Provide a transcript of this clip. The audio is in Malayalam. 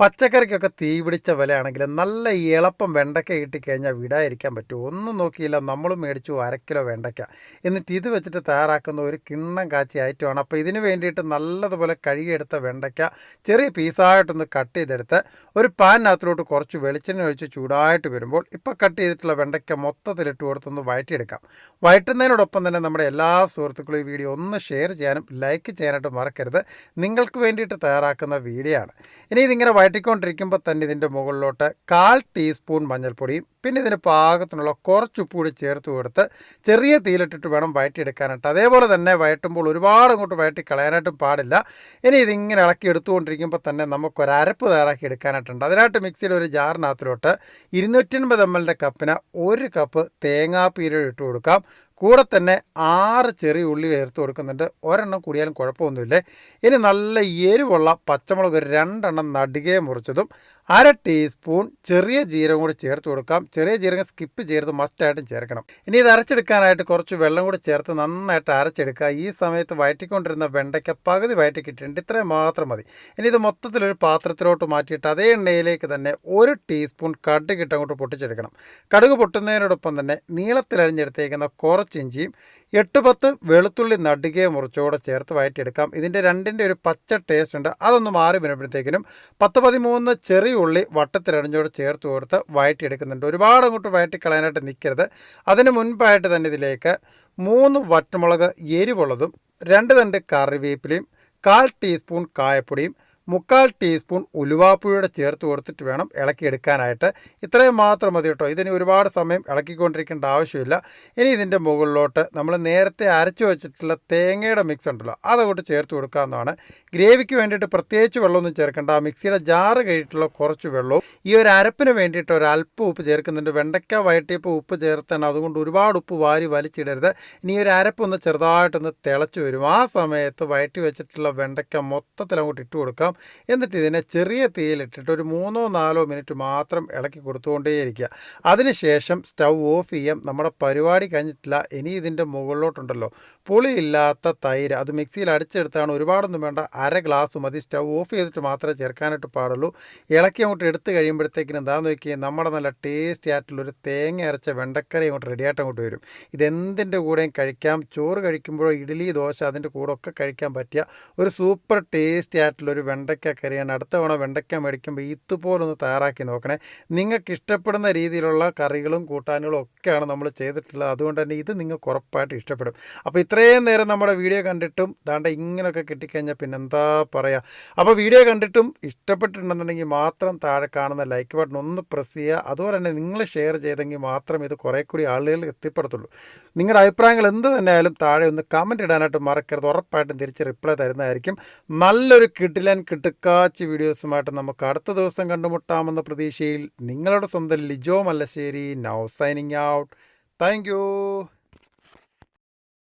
പച്ചക്കറിക്കൊക്കെ തീ പിടിച്ച വിലയാണെങ്കിൽ നല്ല എളുപ്പം വെണ്ടയ്ക്ക കിട്ടിക്കഴിഞ്ഞാൽ വിടാതിരിക്കാൻ പറ്റും ഒന്നും നോക്കിയില്ല. നമ്മൾ മേടിച്ചു അരക്കിലോ കിലോ വെണ്ടയ്ക്ക. എന്നിട്ട് ഇത് വെച്ചിട്ട് തയ്യാറാക്കുന്ന ഒരു കിണ്ണം കാച്ചി ഐറ്റമാണ്. അപ്പോൾ ഇതിന് വേണ്ടിയിട്ട് നല്ലതുപോലെ കഴുകിയെടുത്ത വെണ്ടയ്ക്ക ചെറിയ പീസായിട്ടൊന്ന് കട്ട് ചെയ്തെടുത്ത് ഒരു പാനിനകത്തിലോട്ട് കുറച്ച് വെളിച്ചെണ്ണ ഒഴിച്ച് ചൂടായിട്ട് വരുമ്പോൾ ഇപ്പോൾ കട്ട് ചെയ്തിട്ടുള്ള വെണ്ടയ്ക്ക മൊത്തത്തിലിട്ട് കൊടുത്തൊന്ന് വഴറ്റിയെടുക്കാം. വഴറ്റുന്നതിനോടൊപ്പം തന്നെ നമ്മുടെ എല്ലാ സുഹൃത്തുക്കളും ഈ വീഡിയോ ഒന്ന് ഷെയർ ചെയ്യാനും ലൈക്ക് ചെയ്യാനായിട്ട് മറക്കരുത്. നിങ്ങൾക്ക് വേണ്ടിയിട്ട് തയ്യാറാക്കുന്ന വീഡിയോ ആണ്. ഇനി ഇതിങ്ങനെ വഴറ്റിക്കൊണ്ടിരിക്കുമ്പോൾ തന്നെ ഇതിന്റെ മുകളിലോട്ട് കാൽ ടീസ്പൂൺ മഞ്ഞൾപ്പൊടിയും പിന്നെ ഇതിന് പാകത്തിനുള്ള കുറച്ച് കൂടി ചേർത്ത് കൊടുത്ത് ചെറിയ തീയിലിട്ടിട്ട് വേണം വഴറ്റിയെടുക്കാനായിട്ട് അതേപോലെ തന്നെ വയറ്റുമ്പോൾ ഒരുപാട് അങ്ങോട്ട് വയറ്റി കളയാനായിട്ടും പാടില്ല. ഇനി ഇതിങ്ങനെ ഇളക്കി എടുത്തുകൊണ്ടിരിക്കുമ്പോൾ തന്നെ നമുക്കൊരു അരപ്പ് തയ്യാറാക്കി എടുക്കാനായിട്ടുണ്ട്. അതിനായിട്ട് മിക്സിയുടെ ഒരു ജാറിനകത്തിലോട്ട് ഇരുന്നൂറ്റൻപത് എം എല്ലിന്റെ കപ്പിന് ഒരു കപ്പ് തേങ്ങാപ്പീര ഇട്ട് കൊടുക്കാം. കൂടെ തന്നെ ആറ് ചെറിയ ഉള്ളി ചേർത്ത് കൊടുക്കുന്നുണ്ട്. ഒരെണ്ണം കൂടിയാലും കുഴപ്പമൊന്നുമില്ല. ഇനി നല്ല എരിവുള്ള പച്ചമുളക് രണ്ടെണ്ണം നടുകയെ മുറിച്ചതും അര ടീസ്പൂൺ ചെറിയ ജീരകം കൂടി ചേർത്ത് കൊടുക്കാം. ചെറിയ ജീരകം സ്കിപ്പ് ചെയ്ത് മസ്റ്റായിട്ടും ചേർക്കണം. ഇനി ഇത് അരച്ചെടുക്കാനായിട്ട് കുറച്ച് വെള്ളം കൂടി ചേർത്ത് നന്നായിട്ട് അരച്ചെടുക്കുക. ഈ സമയത്ത് വയറ്റിക്കൊണ്ടിരുന്ന വെണ്ടയ്ക്ക പകുതി വയറ്റി കിട്ടിയിട്ടുണ്ട്. ഇത്രയും മാത്രം മതി. ഇനി ഇത് മൊത്തത്തിലൊരു പാത്രത്തിലോട്ട് മാറ്റിയിട്ട് അതേ എണ്ണയിലേക്ക് തന്നെ ഒരു ടീസ്പൂൺ കടുക് ഇട്ടങ്ങോട്ട് പൊട്ടിച്ചെടുക്കണം. കടുക് പൊട്ടുന്നതിനോടൊപ്പം തന്നെ നീളത്തിലരിഞ്ഞെടുത്തേക്കുന്ന കുറച്ച് ഇഞ്ചിയും എട്ട് പത്ത് വെളുത്തുള്ളി നടുകയെ മുറിച്ചോടെ ചേർത്ത് വഴറ്റിയെടുക്കാം. ഇതിന്റെ രണ്ടിന്റെ ഒരു പച്ച ടേസ്റ്റ് ഉണ്ട്. അതൊന്ന് മാറി വരുമ്പോഴത്തേക്കിനും പത്ത് പതിമൂന്ന് ചെറിയ ഉള്ളി വട്ടത്തിലടിഞ്ഞോട് ചേർത്ത് കൊടുത്ത് വഴറ്റിയെടുക്കുന്നുണ്ട്. ഒരുപാട് അങ്ങോട്ട് വഴറ്റിക്കളയാനായിട്ട് നിൽക്കരുത്. അതിന് മുൻപായിട്ട് തന്നെ ഇതിലേക്ക് മൂന്ന് വറ്റമുളക് എരിവുള്ളതും രണ്ട് തണ്ട് കറിവേപ്പിലയും കാൽ ടീസ്പൂൺ കായപ്പൊടിയും മുക്കാൽ ടീസ്പൂൺ ഉലുവാപ്പുഴയുടെ ചേർത്ത് കൊടുത്തിട്ട് വേണം ഇളക്കിയെടുക്കാനായിട്ട്. ഇത്രയും മാത്രം മതി കേട്ടോ. ഇതിന് ഒരുപാട് സമയം ഇളക്കിക്കൊണ്ടിരിക്കേണ്ട ആവശ്യമില്ല. ഇനി ഇതിന്റെ മുകളിലോട്ട് നമ്മൾ നേരത്തെ അരച്ചു വെച്ചിട്ടുള്ള തേങ്ങയുടെ മിക്സ് ഉണ്ടല്ലോ അതങ്ങോട്ട് ചേർത്ത് കൊടുക്കാവുന്നതാണ്. ഗ്രേവിക്ക് വേണ്ടിയിട്ട് പ്രത്യേകിച്ച് വെള്ളമൊന്നും ചേർക്കേണ്ട. മിക്സിയുടെ ജാറ് കഴിഞ്ഞിട്ടുള്ള കുറച്ച് വെള്ളവും ഈ ഒരു അരപ്പിന് വേണ്ടിയിട്ട് ഒരു അല്പം ഉപ്പ് ചേർക്കുന്നുണ്ട്. വെണ്ടയ്ക്ക വയറ്റിയപ്പോൾ ഉപ്പ് ചേർത്താണ്. അതുകൊണ്ട് ഒരുപാട് ഉപ്പ് വാരി വലിച്ചിടരുത്. ഇനി ഒരു അരപ്പൊന്ന് ചെറുതായിട്ടൊന്ന് തിളച്ച് വരും. ആ സമയത്ത് വയറ്റി വെച്ചിട്ടുള്ള വെണ്ടയ്ക്ക മൊത്തത്തിൽ അങ്ങോട്ട് ഇട്ട് കൊടുക്കാം. എന്നിട്ട് ഇതിനെ ചെറിയ തീയിലിട്ടിട്ട് ഒരു മൂന്നോ നാലോ മിനിറ്റ് മാത്രം ഇളക്കി കൊടുത്തുകൊണ്ടേയിരിക്കുക. അതിനുശേഷം സ്റ്റൗ ഓഫ് ചെയ്യാം. നമ്മുടെ പരിപാടി കഴിഞ്ഞിട്ടില്ല. ഇനി ഇതിന്റെ മുകളിലോട്ടുണ്ടല്ലോ. പുളിയില്ലാത്ത തൈര്. അത് മിക്സിയിൽ അടിച്ചെടുത്താണ് ഒരുപാടൊന്നും വേണ്ട. അര ഗ്ലാസ് മതി. സ്റ്റൗ ഓഫ് ചെയ്തിട്ട് മാത്രമേ ചേർക്കാനായിട്ട് പാടുള്ളൂ. ഇളക്കി അങ്ങോട്ട് എടുത്ത് കഴിയുമ്പോഴത്തേക്കിനും എന്താണെന്ന് നോക്കിയാൽ നമ്മുടെ നല്ല ടേസ്റ്റി ആയിട്ടുള്ളൊരു തേങ്ങ അരച്ച വെണ്ടക്കറി അങ്ങോട്ട് റെഡിയായിട്ട് അങ്ങോട്ട് വരും. ഇതെന്തിന്റെ കൂടെയും കഴിക്കാം. ചോറ് കഴിക്കുമ്പോഴോ ഇഡ്ഡലി ദോശ അതിന്റെ കൂടെ ഒക്കെ കഴിക്കാൻ പറ്റിയ ഒരു സൂപ്പർ ടേസ്റ്റി ആയിട്ടുള്ളൊരു വെണ്ടക്ക കറിയാണ് അടുത്ത തവണ വെണ്ടയ്ക്ക മേടിക്കുമ്പോൾ ഇതുപോലൊന്ന് തയ്യാറാക്കി നോക്കണേ. നിങ്ങൾക്ക് ഇഷ്ടപ്പെടുന്ന രീതിയിലുള്ള കറികളും കൂട്ടാനുകളും ഒക്കെയാണ് നമ്മൾ ചെയ്തിട്ടുള്ളത്. അതുകൊണ്ട് തന്നെ ഇത് നിങ്ങൾക്ക് ഉറപ്പായിട്ട് ഇഷ്ടപ്പെടും. അപ്പോൾ ഇത്രയും നേരം നമ്മുടെ വീഡിയോ കണ്ടിട്ടും ദാണ്ട ഇങ്ങനെയൊക്കെ കിട്ടിക്കഴിഞ്ഞാൽ പിന്നെ എന്താ പറയുക അപ്പോൾ വീഡിയോ കണ്ടിട്ടും ഇഷ്ടപ്പെട്ടിട്ടുണ്ടെന്നുണ്ടെങ്കിൽ മാത്രം താഴെ കാണുന്ന ലൈക്ക് ബട്ടൺ ഒന്ന് പ്രസ് ചെയ്യുക. അതുപോലെ തന്നെ നിങ്ങൾ ഷെയർ ചെയ്തെങ്കിൽ മാത്രം ഇത് കുറേ കൂടി ആളുകളിൽ എത്തിപ്പെടത്തുള്ളൂ. നിങ്ങളുടെ അഭിപ്രായങ്ങൾ എന്ത് തന്നെയായാലും താഴെ ഒന്ന് കമന്റ് ഇടാനായിട്ട് മറക്കരുത്. ഉറപ്പായിട്ടും തിരിച്ച് റിപ്ലൈ തരുന്നതായിരിക്കും. നല്ലൊരു കിട്ടിലൻ കിട്ടുക്കാച്ചി വീഡിയോസുമായിട്ട് നമുക്ക് അടുത്ത ദിവസം കണ്ടുമുട്ടാമെന്ന പ്രതീക്ഷയിൽ നിങ്ങളുടെ സ്വന്തം Lijo Mallassery now signing out thank